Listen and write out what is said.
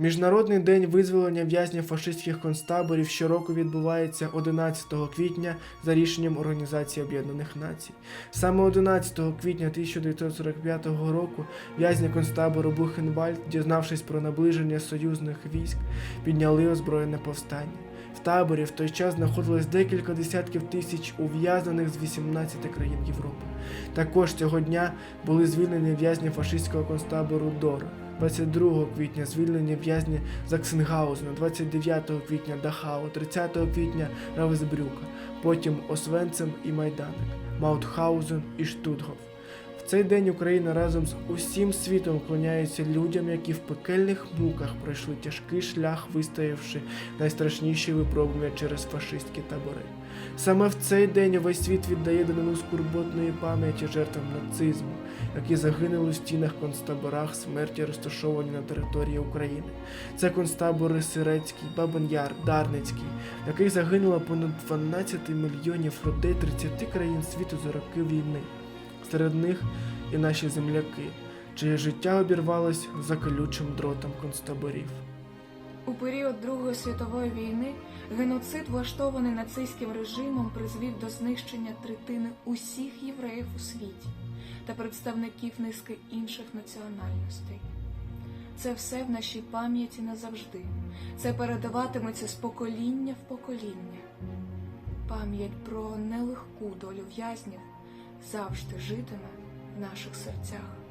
Міжнародний день визволення в'язнів фашистських концтаборів щороку відбувається 11 квітня за рішенням Організації Об'єднаних Націй. Саме 11 квітня 1945 року в'язні концтабору Бухенвальд, дізнавшись про наближення союзних військ, підняли озброєне повстання. Таборі в той час знаходилось декілька десятків тисяч ув'язнених з 18 країн Європи. Також цього дня були звільнені в'язні фашистського концтабору Дора. 22 квітня звільнені в'язні Заксенгаузена, 29 квітня Дахау, 30 квітня Равесбрюка, потім Освенцем і Майданик, Маутхаузен і Штутгоф. Цей день Україна разом з усім світом вклоняється людям, які в пекельних муках пройшли тяжкий шлях, вистоявши найстрашніші випробування через фашистські табори. Саме в цей день увесь світ віддає данину скорботної пам'яті жертвам нацизму, які загинули в стінах концтаборах смерті, розташовані на території України. Це концтабори Сирецький, Бабин Яр, Дарницький, в яких загинуло понад 12 мільйонів людей 30 країн світу за роки війни. Серед них і наші земляки, чиє життя обірвалось за колючим дротом концтаборів. У період Другої світової війни геноцид, влаштований нацистським режимом, призвів до знищення третини усіх євреїв у світі та представників низки інших національностей. Це все в нашій пам'яті назавжди. Це передаватиметься з покоління в покоління. Пам'ять про нелегку долю в'язнів завжди житиме в наших серцях.